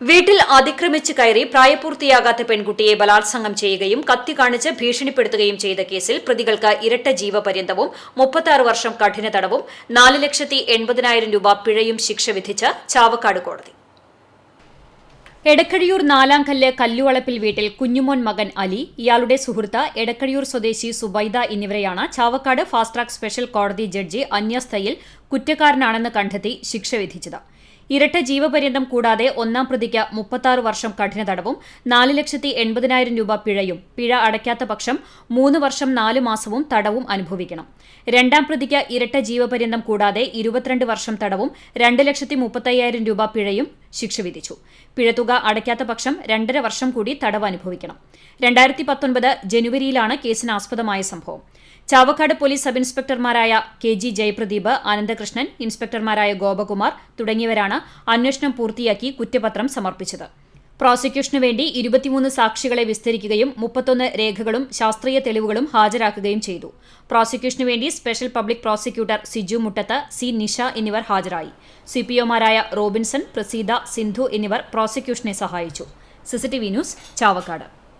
വീട്ടിൽ അതിക്രമിച്ച് കയറി പ്രായപൂർത്തിയാകാത്ത പെൺകുട്ടിയെ ബലാത്സംഗം ചെയ്യുകയും കത്തി കാണിച്ച് ഭീഷണിപ്പെടുത്തുകയും ചെയ്ത കേസിൽ പ്രതികൾക്ക് ഇരട്ട ജീവപര്യന്തവും മുപ്പത്തിയാറ് വർഷം കഠിന തടവും നാല് ലക്ഷത്തി എൺപതിനായിരം രൂപ പിഴയും ശിക്ഷ വിധിച്ച ചാവക്കാട് കോടതി. എടക്കഴിയൂർ നാലാംകല്ല് കല്ലുവളപ്പിൽ വീട്ടിൽ കുഞ്ഞുമോൻ മകൻ അലി ഇയാളുടെ സുഹൃത്ത് എടക്കഴിയൂർ സ്വദേശി സുബൈദ എന്നിവരെയാണ് ചാവക്കാട് ഫാസ്റ്റ് ട്രാക്ക് സ്പെഷ്യൽ കോടതി ജഡ്ജി അന്യസ്ഥയിൽ കുറ്റക്കാരനാണെന്ന് കണ്ടെത്തി ശിക്ഷ വിധിച്ചത്. ഇരട്ട ജീവപര്യന്തം കൂടാതെ ഒന്നാം പ്രതിക്ക് മുപ്പത്താറ് വർഷം കഠിന തടവും നാല് ലക്ഷത്തി എൺപതിനായിരം രൂപ പിഴയും പിഴ അടയ്ക്കാത്ത പക്ഷം മൂന്ന് വർഷം നാല് മാസവും തടവും അനുഭവിക്കണം. രണ്ടാം പ്രതിക്ക് ഇരട്ട ജീവപര്യന്തം കൂടാതെ ഇരുപത്തിരണ്ട് വർഷം തടവും രണ്ട് ലക്ഷത്തി മുപ്പത്തയ്യായിരം രൂപ പിഴയും ശിക്ഷ വിധിച്ചു. പിഴത്തുക അടയ്ക്കാത്ത പക്ഷം രണ്ടര വർഷം കൂടി തടവ് അനുഭവിക്കണം. രണ്ടായിരത്തി പത്തൊൻപത് ജനുവരിയിലാണ് കേസിന് ആസ്പദമായ സംഭവം. ചാവക്കാട് പോലീസ് സബ് ഇൻസ്പെക്ടർമാരായ കെ ജി ജയപ്രദീപ് ആനന്ദകൃഷ്ണൻ ഇൻസ്പെക്ടർമാരായ ഗോപകുമാർ തുടങ്ങിയവരാണ് അന്വേഷണം പൂർത്തിയാക്കി കുറ്റപത്രം സമർപ്പിച്ചത്. പ്രോസിക്യൂഷനു വേണ്ടി ഇരുപത്തിമൂന്ന് സാക്ഷികളെ വിസ്തരിക്കുകയും മുപ്പത്തൊന്ന് രേഖകളും ശാസ്ത്രീയ തെളിവുകളും ഹാജരാക്കുകയും ചെയ്തു. പ്രോസിക്യൂഷനു വേണ്ടി special public prosecutor Siju Muttath C Nisha എന്നിവർ ഹാജരായി. സിപിഒമാരായ റോബിൻസൺ പ്രസീദ സിന്ധു എന്നിവർ പ്രോസിക്യൂഷനെ സഹായിച്ചു. CCTV news Chavakkad.